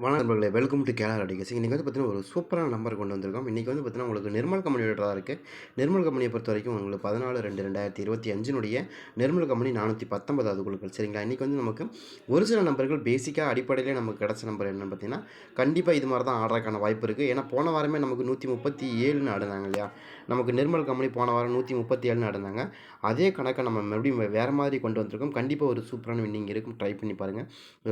வணக்கம் நண்பர்களே welcome to கேலர் அடிக்கஸ் இன்றைக்கி வந்து பார்த்தீங்கன்னா ஒரு சூப்பரான நம்பர் கொண்டு வந்திருக்கோம். இன்றைக்கி வந்து பார்த்தீங்கன்னா உங்களுக்கு நிர்மல் கம்பெனியோட தான் இருக்குது நிர்மல் கம்பெனியை பொறுத்த வரைக்கும் உங்களுக்கு பதினாலு ரெண்டு ரெண்டாயிரத்தி இருபத்தி அஞ்சினுடைய நிர்மல் கம்பெனி நானூற்றி பத்தொன்பதாவது குழுக்கள். சரிங்களா? இன்றைக்கி வந்து நமக்கு ஒரு சில நம்பர்கள் பேசிக்காக அடிப்படையிலே நமக்கு கிடச்ச நம்பர் என்னென்னு பார்த்தீங்கன்னா கண்டிப்பாக இது மாதிரி தான் ஆடுறதுக்கான வாய்ப்பு இருக்குது ஏன்னா போன வாரமே நமக்கு நூற்றி முப்பத்தி ஏழுன்னு ஆடுனாங்க இல்லையா? நமக்கு நிர்மல் கம்பெனி போன வாரம் நூற்றி முப்பத்தி ஏழுன்னு ஆடுனாங்க அதே கணக்கை நம்ம மறுபடியும் வேறு மாதிரி கொண்டு வந்திருக்கோம். கண்டிப்பாக ஒரு சூப்பரான வின்னிங் இருக்கும் ட்ரை பண்ணி பாருங்கள்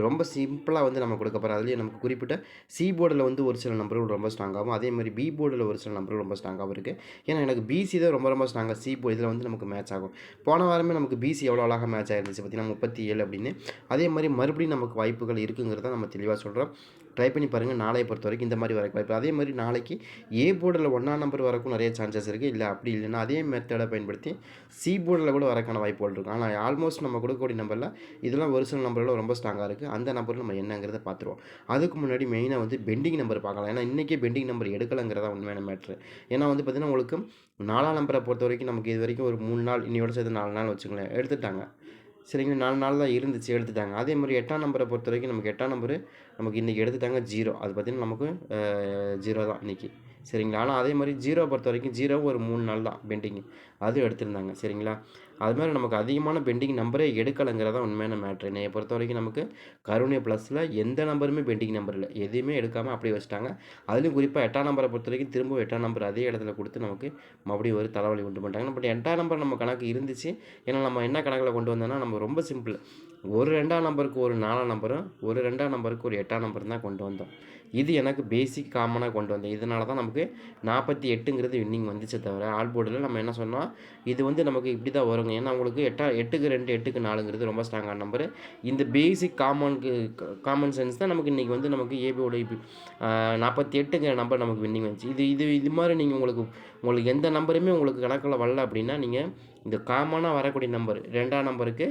ரொம்ப சிம்பிளாக வந்து நம்ம கொடுக்க போகிறோம் அதுலேயே நமக்கு குறிப்பிட்ட சி போர்டில் வந்து ஒரு சில நம்பர்கள் ரொம்ப ஸ்ட்ராங்காகவும் அதே மாதிரி பி போர்டில் ஒரு சில நம்பர்கள் ரொம்ப ஸ்ட்ராங்காகவும் இருக்குது ஏன்னா எனக்கு பிசி தான் ரொம்ப ரொம்ப ஸ்ட்ராங்காக சி போர்டு இதில் வந்து நமக்கு மேட்ச் ஆகும். போன வாரமே நமக்கு பிசி எவ்வளோ அழகாக மேட்ச் ஆகிருந்துச்சு பார்த்தீங்கன்னா முப்பத்தி ஏழு அப்படின்னு. அதே மாதிரி மறுபடியும் நமக்கு வாய்ப்புகள் இருக்குங்கிறத நம்ம தெளிவாக சொல்கிறோம் ட்ரை பண்ணி பாருங்கள் நாளையை பொறுத்த வரைக்கும் இந்த மாதிரி வரக்கு வாய்ப்பு. அதே மாதிரி நாளைக்கு ஏ போர்டில் ஒன்றாம் நம்பர் வரக்கும் நிறைய சான்சஸ் இருக்குது இல்லை அப்படி இல்லைன்னா அதே மெத்தடை பயன்படுத்தி சி போர்டில் கூட வரக்கான வாய்ப்புகள் இருக்கும் ஆனால் ஆல்மோஸ்ட் நம்ம கொடுக்கக்கூடிய நம்பரில் இதெல்லாம் ஒரு சில நம்பரோட ரொம்ப ஸ்ட்ராங்காக இருக்குது அந்த நம்பர் நம்ம என்னங்கிறத பார்த்துருவோம். அதுக்கு முன்னாடி மெயினாக வந்து பெண்டிங் நம்பர் பார்க்கலாம். ஏன்னா இன்றைக்கே பெண்டிங் நம்பர் எடுக்கலைங்கிறதா உண்மையான மேட்ரு ஏன்னா வந்து பார்த்திங்கன்னா உங்களுக்கு நாலாம் நம்பரை பொறுத்த வரைக்கும் நமக்கு இது வரைக்கும் ஒரு மூணு நாள் இன்னையோட சேர்த்து நாலு நாள் வச்சுங்களேன் எடுத்துட்டாங்க. சரிங்களா? நாலு நாள் தான் இருந்துச்சு எடுத்துட்டாங்க. அதே மாதிரி எட்டாம் நம்பரை பொறுத்த வரைக்கும் நமக்கு எட்டாம் நம்பரு நமக்கு இன்றைக்கி எடுத்துட்டாங்க ஜீரோ அது பார்த்திங்கன்னா நமக்கு ஜீரோ தான் இன்றைக்கி சரிங்களா? ஆனால் அதே மாதிரி ஜீரோ பொறுத்த வரைக்கும் ஜீரோ ஒரு மூணு நாள் தான் பெண்டிங் அதுவும் எடுத்திருந்தாங்க. சரிங்களா? அது மாதிரி நமக்கு அதிகமான பெண்டிங் நம்பரே எடுக்கலைங்கிறதா உண்மையான மேட்ரு. என்னையை பொறுத்த வரைக்கும் நமக்கு கருணை ப்ளஸில் எந்த நம்பருமே பெண்டிங் நம்பர் இல்லை. எதையுமே எடுக்காமல் அப்படியே வச்சுட்டாங்க. அதுலேயும் குறிப்பாக எட்டாம் நம்பரை பொறுத்த வரைக்கும் திரும்ப எட்டாம் நம்பர் அதே இடத்துல கொடுத்து நமக்கு மறுபடியும் ஒரு தலைவலி கொண்டு பண்ணிட்டாங்க. பட் எட்டாம் நம்பர் நம்ம கணக்கு இருந்துச்சு. ஏன்னா நம்ம என்ன கணக்கில் கொண்டு வந்தோம்னா நம்ம ரொம்ப சிம்பிள். ஒரு ரெண்டாம் நம்பருக்கு ஒரு நாலாம் நம்பரும் ஒரு ரெண்டாம் நம்பருக்கு ஒரு எட்டாம் நம்பரும் தான் கொண்டு வந்தோம். இது எனக்கு பேசிக் காமனாக கொண்டு வந்தேன். இதனால தான் நமக்கு நாற்பத்தி எட்டுங்கிறது வின்னிங் வந்துச்சு தவிர ஆல் போர்டில் நம்ம என்ன சொன்னோம் இது வந்து நமக்கு இப்படி தான் வருங்க. ஏன்னா உங்களுக்கு எட்டா எட்டுக்கு ரெண்டு எட்டுக்கு நாலுங்கிறது ரொம்ப ஸ்ட்ராங்கான நம்பர் இந்த பேசிக் காமனுக்கு காமன் சென்ஸ் தான் நமக்கு இன்றைக்கி வந்து நமக்கு ஏபியோட நாற்பத்தி எட்டுங்கிற நம்பர் நமக்கு வின்னிங் வந்துச்சு. இது இது இது மாதிரி நீங்கள் உங்களுக்கு உங்களுக்கு எந்த நம்பருமே உங்களுக்கு கணக்கில் வரல அப்படின்னா நீங்கள் இந்த காமனாக வரக்கூடிய நம்பர் ரெண்டாம் நம்பருக்கு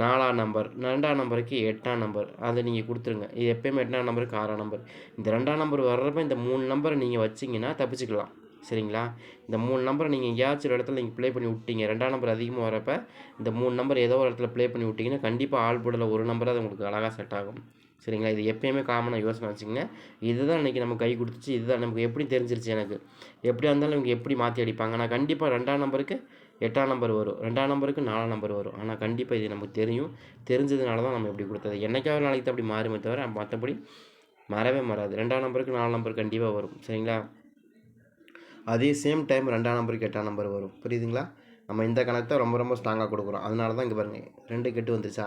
நாலாம் நம்பர் ரெண்டாம் நம்பருக்கு எட்டாம் நம்பர். அதை நீங்கள் கொடுத்துருங்க. இது எப்போயுமே எட்டாம் நம்பருக்கு ஆறாம் நம்பர். இந்த ரெண்டாம் நம்பர் வர்றப்ப இந்த மூணு நம்பரை நீங்கள் வச்சிங்கன்னா தப்பிச்சுக்கலாம். சரிங்களா? இந்த மூணு நம்பரை நீங்கள் எங்கேயாச்சும் ஒரு இடத்துல நீங்கள் ப்ளே பண்ணி விட்டீங்க ரெண்டாம் நம்பர் அதிகமாக வரப்ப இந்த மூணு நம்பர் ஏதோ ஒரு இடத்துல ப்ளே பண்ணி விட்டிங்கன்னா கண்டிப்பாக ஆள் போடல ஒரு நம்பர் அது உங்களுக்கு அழகாக செட் ஆகும். சரிங்களா? இது எப்பயுமே காமனாக யோசனை வச்சுங்க இதுதான் இன்றைக்கி நம்ம கை கொடுத்துச்சு. இதுதான் நமக்கு எப்படி தெரிஞ்சிருச்சு எனக்கு. எப்படியா இருந்தாலும் இவங்க எப்படி மாற்றி அடிப்பாங்க. நான் கண்டிப்பாக ரெண்டாம் நம்பருக்கு எட்டாம் நம்பர் வரும். ரெண்டாம் நம்பருக்கு நாலாம் நம்பர் வரும். ஆனால் கண்டிப்பாக இது நமக்கு தெரியும். தெரிஞ்சதுனால தான் நம்ம இப்படி கொடுத்தது. என்னைக்காவது நாளைக்கு தான் அப்படி மாறுமே தவிர மற்றபடி மறவே மாறாது. ரெண்டாம் நம்பருக்கு நாலாம் நம்பர் கண்டிப்பாக வரும். சரிங்களா? அதே சேம் டைம் ரெண்டாம் நம்பருக்கு எட்டாம் நம்பர் வரும். புரியுதுங்களா? நம்ம இந்த கணக்கு தான் ரொம்ப ரொம்ப ஸ்ட்ராங்காக கொடுக்குறோம். அதனால தான் இங்கே பாருங்கள் ரெண்டு கெட்டு வந்துருச்சா?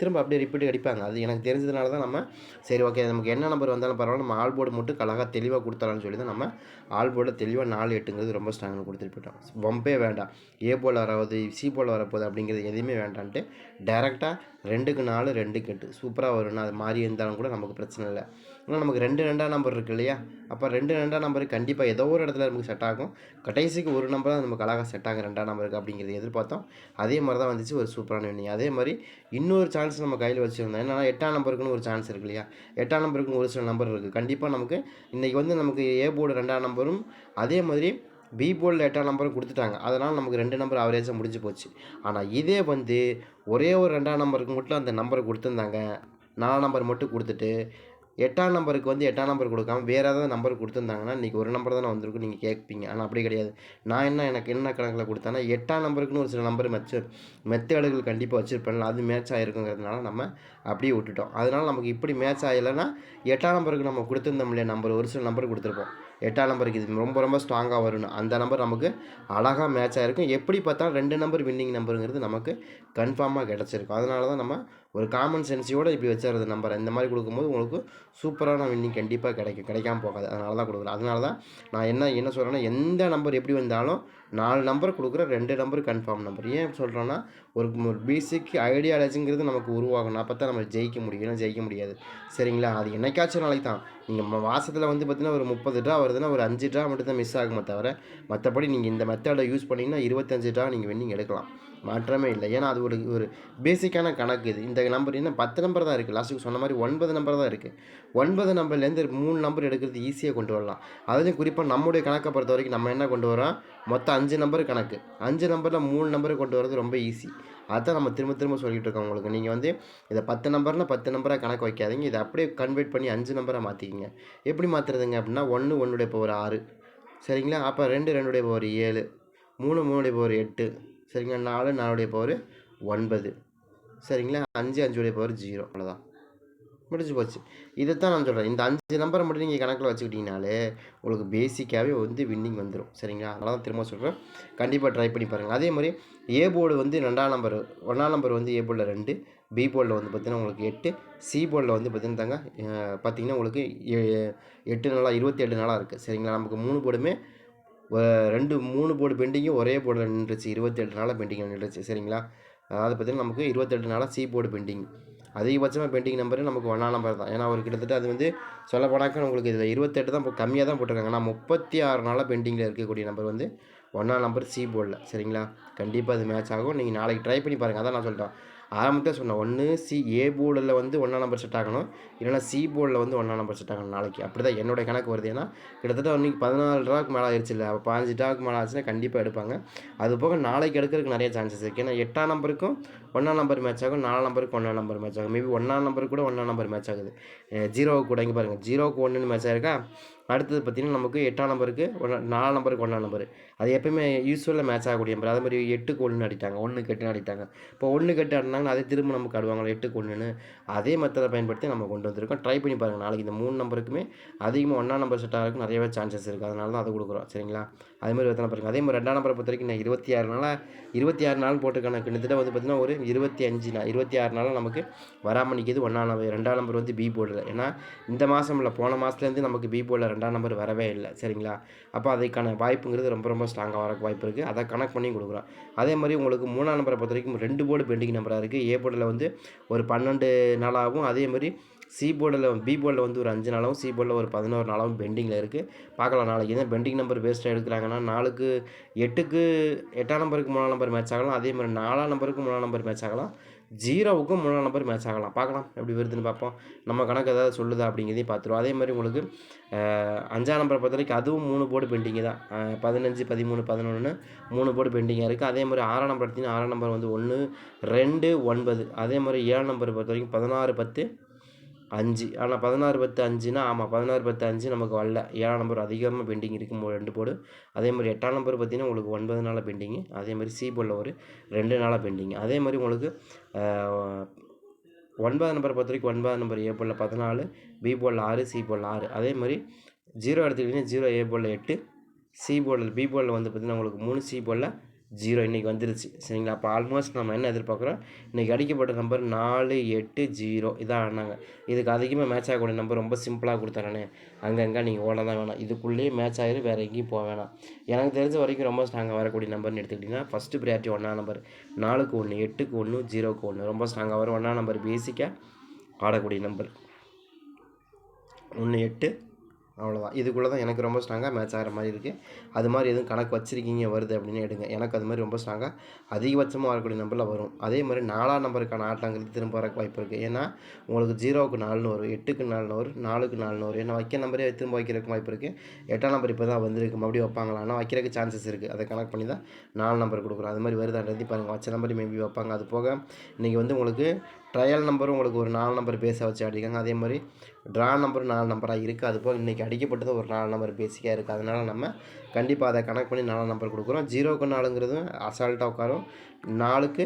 திரும்ப அப்படியே ரிப்பீட் அடிப்பாங்க. அது எனக்கு தெரிஞ்சதுனால தான் நம்ம சரி ஓகே நமக்கு என்ன நம்பர் வந்தாலும் பரவாயில்ல. நம்ம ஆல் போர்டு மட்டும் அழகாக தெளிவாக கொடுத்தலாம்னு சொல்லி தான் நம்ம ஆல் போர்டில் தெளிவாக நாலு எட்டுங்கிறது ரொம்ப ஸ்ட்ராங்காக கொடுத்துட்டு போயிட்டோம். பம்பே வேண்டாம். ஏ போல் வரவது சி போல் வரப்போகுது அப்படிங்கிறது எதுவுமே வேண்டான்ட்டு டேரெக்டாக ரெண்டுக்கு நாலு ரெண்டுக்கு எட்டு. சூப்பராக வரும்னா அது மாறி இருந்தாலும் கூட நமக்கு பிரச்சனை இல்லை. ஆனால் நமக்கு ரெண்டு ரெண்டாம் நம்பர் இருக்குது இல்லையா? அப்போ ரெண்டு ரெண்டாம் நம்பர் கண்டிப்பாக ஏதோ ஒரு இடத்துல நமக்கு செட் ஆகும். கடைசிக்கு ஒரு நம்பர் தான் நமக்கு அழகாக செட் ஆகும் ரெண்டாம் நம்பருக்கு அப்படிங்கிறது எதிர்பார்த்தோம். அதே மாதிரி தான் வந்துச்சு ஒரு சூப்பரான வினிங் அதே மாதிரி இன்னொரு சான்ஸ் நம்ம கையில் வச்சுருந்தோம். என்னென்னா எட்டாம் நம்பருக்குன்னு ஒரு சான்ஸ் இருக்கு இல்லையா? எட்டாம் நம்பருக்குன்னு ஒரு சில நம்பர் இருக்குது கண்டிப்பாக நமக்கு இன்றைக்கி வந்து நமக்கு ஏ போர்டு ரெண்டாம் நம்பரும் அதே மாதிரி பி போர்டில் எட்டாம் நம்பரும் கொடுத்துட்டாங்க. அதனால் நமக்கு ரெண்டு நம்பர் அவரேஜாக முடிஞ்சு போச்சு. ஆனால் இதே வந்து ஒரே ஒரு ரெண்டாம் நம்பருக்கு மட்டும் அந்த நம்பரை கொடுத்துருந்தாங்க. நாலாம் நம்பர் மட்டும் கொடுத்துட்டு எட்டாம் நம்பருக்கு வந்து எட்டாம் நம்பர் கொடுக்காம வேறு ஏதாவது நம்பர் கொடுத்துருந்தாங்கன்னா இன்றைக்கி ஒரு நம்பர் தானே வந்திருக்கும் நீங்கள் கேட்பீங்க. ஆனால் அப்படி கிடையாது. நான் என்ன எனக்கு என்ன கணக்கில் கொடுத்தேன்னா எட்டாம் நம்பருக்குன்னு ஒரு சில நம்பர் மெச்ச மெத்தேடுகள் கண்டிப்பாக வச்சுருப்பேன். அது மேட்ச் ஆகிருக்குங்கிறதுனால நம்ம அப்படியே விட்டுட்டோம். அதனால் நமக்கு இப்படி மேட்ச் ஆகலைன்னா எட்டாம் நம்பருக்கு நம்ம கொடுத்துருந்தோம் இல்லையா நம்பர் ஒரு சில நம்பர் கொடுத்துருப்போம். எட்டாம் நம்பருக்கு இது ரொம்ப ரொம்ப ஸ்ட்ராங்காக வரும்னு. அந்த நம்பர் நமக்கு அழகாக மேட்ச் ஆகிருக்கும் எப்படி பார்த்தாலும் ரெண்டு நம்பர் வின்னிங் நம்பருங்கிறது நமக்கு கன்ஃபார்மாக கிடச்சிருக்கும். அதனால தான் நம்ம ஒரு காமன் சென்ஸையோடு இப்படி வச்சுருது நம்பர் இந்த மாதிரி கொடுக்கும்போது உங்களுக்கு சூப்பரான வின்னிங் கண்டிப்பாக கிடைக்கும் கிடைக்காம போகாது. அதனால தான் கொடுக்குறேன். அதனால தான் நான் என்ன என்ன சொல்கிறேன்னா எந்த நம்பர் எப்படி வந்தாலும் நாலு நம்பர் கொடுக்குற ரெண்டு நம்பர் கன்ஃபார்ம் நம்பர் ஏன் சொல்கிறேன்னா ஒரு பேசிக் ஐடியாலஜிங்கிறது நமக்கு உருவாகணும். அப்போ தான் நம்ம ஜெயிக்க முடியும். ஜெயிக்க முடியாது. சரிங்களா? அது என்னைக்காச்சும் நாளைக்கு தான் நீங்கள் மாதத்தில் வந்து பார்த்தீங்கன்னா ஒரு முப்பது ட்ரா வருதுன்னா ஒரு அஞ்சு ட்ரா மட்டும் தான் மிஸ் ஆகுமே தவிர மற்றபடி நீங்கள் இந்த மெத்தடை யூஸ் பண்ணிங்கன்னா இருபத்தஞ்சு ட்ரா நீங்கள் வின்னிங் எடுக்கலாம். மாற்றமே இல்லை. ஏன்னா அது ஒரு ஒரு பேசிக்கான கணக்கு இது. இந்த நம்பர் என்ன பத்து நம்பர் தான் இருக்குது லாஸ்ட்டுக்கு சொன்ன மாதிரி ஒன்பது நம்பர் தான் இருக்குது ஒன்பது நம்பர்லேருந்து மூணு நம்பர் எடுக்கிறது ஈஸியாக கொண்டு வரலாம். அதுலேயும் குறிப்பாக நம்முடைய கணக்கை பொறுத்த வரைக்கும் நம்ம என்ன கொண்டு வரோம் மொத்தம் அஞ்சு நம்பர் கணக்கு. அஞ்சு நம்பரில் மூணு நம்பரை கொண்டு வரது ரொம்ப ஈஸி அதான் நம்ம திரும்ப திரும்ப சொல்லிகிட்டு இருக்கோம் உங்களுக்கு. நீங்கள் வந்து இதை பத்து நம்பர்னால் பத்து நம்பராக கணக்கு வைக்காதீங்க. இதை அப்படியே கன்வெர்ட் பண்ணி அஞ்சு நம்பராக மாற்றிக்கிங்க எப்படி மாற்றுறதுங்க அப்படின்னா ஒன்று ஒன்றுடைய ஒரு ஆறு. சரிங்களா? அப்போ ரெண்டு ரெண்டுடைய ஒரு ஏழு. மூணு மூணுடைய ஒரு எட்டு. சரிங்களா? நாலு நாலுடைய பவர் ஒன்பது. சரிங்களா? அஞ்சு அஞ்சுடைய பவர் ஜீரோ அவ்வளோதான் முடிஞ்சு போச்சு. இதை தான் நான் சொல்கிறேன் இந்த அஞ்சு நம்பரை மட்டும் நீங்கள் கணக்கில் வச்சுக்கிட்டீங்கனாலே உங்களுக்கு பேசிக்காகவே வந்து வின்னிங் வந்துடும் சரிங்களா? அதனால தான் திரும்ப சொல்கிறேன் கண்டிப்பாக ட்ரை பண்ணி பாருங்கள் அதே மாதிரி ஏ போர்டு வந்து ரெண்டாம் நம்பர் ஒன்றாம் நம்பர் வந்து ஏ போர்டில் ரெண்டு பி போர்டில் வந்து பார்த்திங்கன்னா உங்களுக்கு எட்டு சி போர்டில் வந்து பார்த்திங்கன்னா தாங்க பார்த்திங்கன்னா உங்களுக்கு எட்டு நாளாக இருபத்தி எட்டு நாளாக இருக்குது சரிங்களா? நமக்கு மூணு போர்டுமே ரெண்டு மூணு போர்டு பெண்டிங்கும் ஒரே போர்டில் நின்றுச்சு. இருபத்தெட்டு நாளாக பெண்டிங்கில் நின்றுச்சு. சரிங்களா? அதாவது பார்த்திங்கன்னா நமக்கு இருபத்தெட்டு நாளாக சி போர்டு பெண்டிங். அதிகபட்சமாக பெண்டிங் நம்பரு நமக்கு ஒன்றா நம்பர் தான். ஏன்னா ஒரு கிட்டத்தட்ட அது வந்து சொல்ல உங்களுக்கு இதில் இருபத்தெட்டு தான் இப்போ கம்மியாக தான் போட்டிருக்காங்க. ஆனால் முப்பத்தி ஆறு நாளாக பெண்டிங்கில் இருக்கக்கூடிய நம்பர் வந்து ஒன்றா நம்பர் சி போர்டில். சரிங்களா? கண்டிப்பாக அது மேட்ச் ஆகும். நீங்கள் நாளைக்கு ட்ரை பண்ணி பாருங்கள் அதான் நான் சொல்லிட்டேன் ஆரம்பத்தில் சொன்னேன் ஒன்று சி ஏ போர்டில் வந்து ஒன்றா நம்பர் செட் ஆகணும். இல்லைனா சி போர்டில் வந்து ஒன்றா நம்பர் செட் ஆகணும் நாளைக்கு. அப்படி தான் என்னோட கணக்கு வருது. ஏன்னா கிட்டத்தட்ட இன்றைக்கி பதினாலு ரூபாய்க்கு மேலே ஆயிடுச்சு இல்லை. அப்போ பாஞ்சு ரூபாய்க்கு மேலே ஆச்சுன்னா கண்டிப்பாக எடுப்பாங்க. அது போக நாளைக்கு எடுக்கிறதுக்கு நிறைய சான்சஸ் இருக்குது ஏன்னா எட்டாம் நம்பருக்கும் ஒன்றாம் நம்பர் மேட்ச் ஆகும் நாலாம் நம்பருக்கு ஒன்றாம் நம்பர் மேட்ச் ஆகும். மேபி ஒன்றாம் நம்பருக்கு கூட ஒன்றாம் நம்பர் மேட்ச் ஆகுது. ஜீரோவுக்கு கூட இங்கே பாருங்கள் ஜீரோவுக்கு ஒன்றுன்னு மேட்ச் ஆயிருக்கா? அடுத்தது பார்த்தீங்கன்னா நமக்கு எட்டாம் நம்பருக்கு ஒன்றா நாலாம் நம்பருக்கு ஒன்றாம் நம்பர் அது எப்பயுமே யூஸ்வலாக மேட்ச் ஆகக்கூடிய நம்பர் அதே மாதிரி எட்டுக்கு ஒன்று அடிட்டாங்க. ஒன்று கெட்டுன்னு அடிட்டாங்க. இப்போ ஒன்று கெட்டு ஆடினாங்கன்னா அதே திரும்ப நமக்கு ஆடுவாங்க எட்டுக்கு ஒன்றுன்னு அதே மெத்தடை பயன்படுத்தி நம்ம கொண்டு வந்திருக்கோம். ட்ரை பண்ணி பாருங்கள் நாளைக்கு இந்த மூணு நம்பருக்குமே அதிகமாக ஒன்றாம் நம்பர் செட் ஆகிறதுக்கு நிறையவே சான்சஸ் இருக்குது அதனால தான் அதை கொடுக்குறோம். சரிங்களா? அதே மாதிரி எத்தனை பாருங்க. அதே மாதிரி ரெண்டாம் நம்பரை பொறுத்த வரைக்கும் நான் இருபத்தி ஆறு நாளாக இருபத்தி ஆறு நாள் போட்டுக்கான கிட்டத்தட்ட வந்து பார்த்திங்கன்னா ஒரு இருபத்தி அஞ்சு நாள் இருபத்தி ஆறு நாளும் நமக்கு வராமல் நிற்கிது ஒன்றாம் நம்பர் ரெண்டாம் நம்பர் வந்து பி போர்டில் ஏன்னா இந்த மாதம் இல்லை போன மாதத்துலேருந்து நமக்கு பி போர்டில் ரெண்டாம் நம்பர் வரவே இல்லை. சரிங்களா? அப்போ அதுக்கான வாய்ப்புங்கிறது ரொம்ப ரொம்ப ஸ்ட்ராங்காக வர வாய்ப்பு இருக்குது அதை கனெக்ட் பண்ணி கொடுக்குறோம். அதே மாதிரி உங்களுக்கு மூணாம் நம்பரை பொறுத்த வரைக்கும் ரெண்டு போர்டு பெண்டிங் நம்பராக இருக்குது ஏ போர்டில் வந்து ஒரு பன்னெண்டு நாளாகவும் அதே மாதிரி சி போர்டில் பி போர்டில் வந்து ஒரு அஞ்சு நாளாகவும் சி போர்டில் ஒரு பதினோரு நாளாகவும் பெண்டிங்கில் இருக்குது பார்க்கலாம் நாளைக்கு என்ன பெண்டிங் நம்பர் வேஸ்ட்டாக எடுக்கிறாங்கன்னா நாலுக்கு எட்டுக்கு எட்டாம் நம்பருக்கு மூணாம் நம்பர் மேட்ச் ஆகலாம். அதே மாதிரி நாலாம் நம்பருக்கு மூணாம் நம்பர் மேட்ச் ஆகலாம். ஜீரோவுக்கும் மூணாம் நம்பர் மேட்ச் ஆகலாம். பார்க்கலாம் எப்படி வருதுன்னு பார்ப்போம். நம்ம கணக்கு ஏதாவது சொல்லுதா அப்படிங்கிறதையும் பார்த்துருவோம். அதே மாதிரி உங்களுக்கு அஞ்சாம் நம்பரை பொறுத்த வரைக்கும் அதுவும் மூணு போர்டு பெண்டிங்கு தான். பதினஞ்சு பதிமூணு பதினொன்று மூணு போர்டு பெண்டிங்காக இருக்குது அதே மாதிரி ஆறாம் நம்பர் எடுத்திங்கன்னா ஆறாம் நம்பர் வந்து ஒன்று ரெண்டு ஒன்பது. அதே மாதிரி ஏழாம் நம்பர் பொறுத்த வரைக்கும் பதினாறு பத்து அஞ்சு. ஆனால் பதினாறு பத்து அஞ்சுனா ஆமாம் பதினாறு பத்து அஞ்சு நமக்கு வரல. ஏழாம் நம்பர் அதிகமாக பெண்டிங் இருக்குது ரெண்டு போர்டு அதே மாதிரி எட்டாம் நம்பர் பார்த்தீங்கன்னா உங்களுக்கு ஒன்பது நாளாக பெண்டிங்கு அதே மாதிரி சி போர்டில் ஒரு ரெண்டு நாளாக பெண்டிங் அதே மாதிரி உங்களுக்கு ஒன்பதாம் நம்பர் பொறுத்த வரைக்கும் ஒன்பதாம் நம்பர் ஏ போர்டில் பதினாலு பி போர்டில் ஆறு சி போர்டில் ஆறு. அதே மாதிரி ஜீரோ எடுத்துக்கிட்டிங்கன்னா ஜீரோ ஏ போர்டில் எட்டு சி போர்டில் பி போர்டில் வந்து பார்த்திங்கன்னா உங்களுக்கு மூணு சி போர்டில் ஜீரோ இன்றைக்கி வந்துருச்சு. சரிங்களா? அப்போ ஆல்மோஸ்ட் நம்ம என்ன எதிர்பார்க்குறோம்? இன்றைக்கி அடிக்கப்பட்ட நம்பர் நாலு எட்டு ஜீரோ இதான் ஆனாங்க. இதுக்கு அதிகமாக மேட்ச் ஆகக்கூடிய நம்பர் ரொம்ப சிம்பிளாக கொடுத்துறேனே அங்கங்கே நீங்கள் ஓட தான் வேணாம். இதுக்குள்ளேயே மேட்ச் ஆகிரும் வேறு எங்கேயும் போக வேணாம். எனக்கு தெரிஞ்ச வரைக்கும் ரொம்ப ஸ்ட்ராங்காக வரக்கூடிய நம்பர்னு எடுத்துக்கிட்டிங்கன்னா ஃபஸ்ட்டு ப்ரியாரிட்டி ஒன்றா நம்பர் நாலுக்கு ஒன்று எட்டுக்கு ஒன்று ஜீரோக்கு ஒன்று ரொம்ப ஸ்ட்ராங்காக வரும். ஒன்றா நம்பர் பேசிக்காக ஆடக்கூடிய நம்பர் ஒன்று எட்டு அவ்வளோதான் இதுக்குள்ளே தான் எனக்கு ரொம்ப ஸ்ட்ராங்காக மேட்ச் ஆகிற மாதிரி இருக்குது அது மாதிரி எதுவும் கணக்கு வச்சுருக்கீங்க வருது அப்படின்னு எடுங்க. எனக்கு அது மாதிரி ரொம்ப ஸ்ட்ராங்காக அதிகபட்சமாக வரக்கூடிய நம்பரில் வரும். அதே மாதிரி நாலாம் நம்பருக்கான ஆட்டங்கிறது திரும்ப வர வாய்ப்பு இருக்குது ஏன்னா உங்களுக்கு ஜீரோவுக்கு நாலுன்னு வரும் எட்டுக்கு நாலுன்னு வரும் நாலுக்கு நாலுன்னு வரும் ஏன்னா வைக்க நம்பரே திரும்ப வைக்கிறதுக்கு வாய்ப்பு இருக்குது எட்டாம் நம்பர் இப்போ தான் வந்திருக்கு. மறுபடியும் வைப்பாங்களா? ஆனால் வைக்கிறதுக்கு சான்சஸ் இருக்குது அதை கணக்கு பண்ணி தான் நாலு நம்பர் கொடுக்குறோம். அது மாதிரி வருதான்றது பாருங்கள் வச்ச நம்பர் மேபி வைப்பாங்க. அது போக இன்றைக்கி வந்து உங்களுக்கு ட்ரையல் நம்பரும் உங்களுக்கு ஒரு நாலு நம்பர் பேஸாக வச்சு அடிக்காங்க அதே மாதிரி ட்ரா நம்பரும் நாலு நம்பராக இருக்குது அது போக இன்றைக்கி அடிக்கப்பட்டது ஒரு நாலு நம்பர் பேசிக்காக இருக்குது அதனால் நம்ம கண்டிப்பாக அதை கணக்கு பண்ணி நாலு நம்பர் கொடுக்குறோம். ஜீரோக்கு நாலுங்கிறதும் அசால்ட்டாக உட்காரும். நாலுக்கு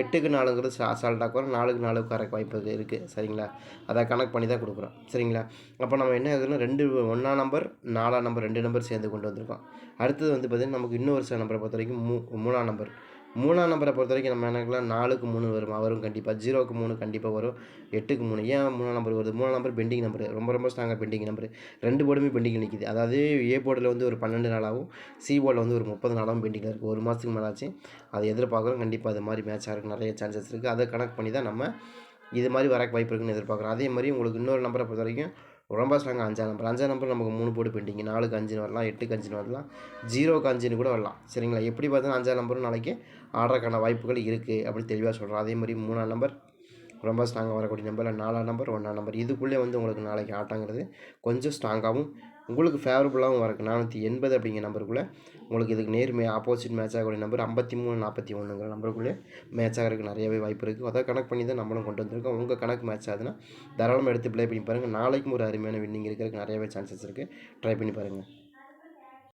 எட்டுக்கு நாலுங்கிறது அசால்ட்டாக உட்காரும். நாலுக்கு நாலு உட்கார வாய்ப்பு இருக்குது சரிங்களா? அதை கனெக்ட் பண்ணி தான் கொடுக்குறோம். சரிங்களா? அப்போ நம்ம என்ன ஆகுதுன்னா ரெண்டு ஒன்றாம் நம்பர் நாலாம் நம்பர் ரெண்டு நம்பர் சேர்ந்து கொண்டு வந்திருக்கோம். அடுத்தது வந்து பார்த்திங்கன்னா நமக்கு இன்னொரு சில நம்பரை பொறுத்த வரைக்கும் மூ மூணாம் நம்பர். மூணாம் நம்பரை பொறுத்த வரைக்கும் நம்ம என்னக்கலாம் நாலுக்கு மூணு வரும் வரும் கண்டிப்பாக ஜீரோக்கு மூணு கண்டிப்பாக வரும் எட்டுக்கு மூணு. ஏன் மூணாம் நம்பர் வருது? மூணாம் நம்பர் பெண்டிங் நம்பர். ரொம்ப ரொம்ப ஸ்ட்ராங்காக பெண்டிங் நம்பர். ரெண்டு போர்டுமே பெண்டிங் நிற்கிது அதாவது ஏ போர்டில் வந்து ஒரு பன்னெண்டு நாளாகவும் சி போர்டில் வந்து ஒரு முப்பது நாளாகவும் பெண்டிங்கில் இருக்குது ஒரு மாதத்துக்கு மேலே ஆச்சு அதை எதிர்பார்க்குறோம். கண்டிப்பாக அது மாதிரி மேட்ச் ஆகிறதுக்கு நிறைய சான்சஸ் இருக்குது அதை கணக்கு பண்ணி தான் நம்ம இது மாதிரி வரக்கு வாய்ப்பு இருக்குன்னு எதிர்பார்க்குறோம். அதே மாதிரி உங்களுக்கு இன்னொரு நம்பரை பொறுத்த வரைக்கும் ரொம்ப ஸ்ட்ராங்காக அஞ்சாம் நம்பர் அஞ்சாம் நம்பர் நமக்கு மூணு போட்டு போயிட்டீங்க. நாலுக்கு அஞ்சுன்னு வரலாம் எட்டுக்கு அஞ்சுன்னு வரலாம் ஜீரோக்கு அஞ்சுன்னு கூட வரலாம். சரிங்களா? எப்படி பார்த்தாலும் அஞ்சாம் நம்பரும் நாளைக்கு ஆடுறதுக்கான வாய்ப்புகள் இருக்குது அப்படின்னு தெளிவாக சொல்கிறோம் அதே மாதிரி மூணாம் நம்பர் ரொம்ப ஸ்ட்ராங்காக வரக்கூடிய நம்பரில் நாலாம் நம்பர் ஒன்றாம் நம்பர் இதுக்குள்ளே வந்து உங்களுக்கு நாளைக்கு ஆட்டங்கிறது கொஞ்சம் ஸ்ட்ராங்காகவும் உங்களுக்கு ஃபேவரபுளாகவும் வரக்கு நானூற்றி எண்பது அப்படிங்கிற நம்பருக்குள்ளே உங்களுக்கு இதுக்கு நேர்மை ஆப்போசிட் மேட்ச் ஆகக்கூடிய நம்பர் ஐம்பத்தி மூணு நாற்பத்தி ஒன்றுங்கிற நம்பருக்குள்ளே மேட்ச் ஆகிறதுக்கு நிறையவே வாய்ப்பு இருக்குது அதை கணக்கு பண்ணி தான் நம்மளும் கொண்டு வந்திருக்கோம். உங்கள் கணக்கு மேட்ச் ஆகுதுன்னா தாராளமாக எடுத்து ப்ளே பண்ணி பாருங்கள் நாளைக்கும் ஒரு அருமையான வின்னிங் இருக்கிறதுக்கு நிறையவே சான்சஸ் இருக்குது ட்ரை பண்ணி பாருங்கள்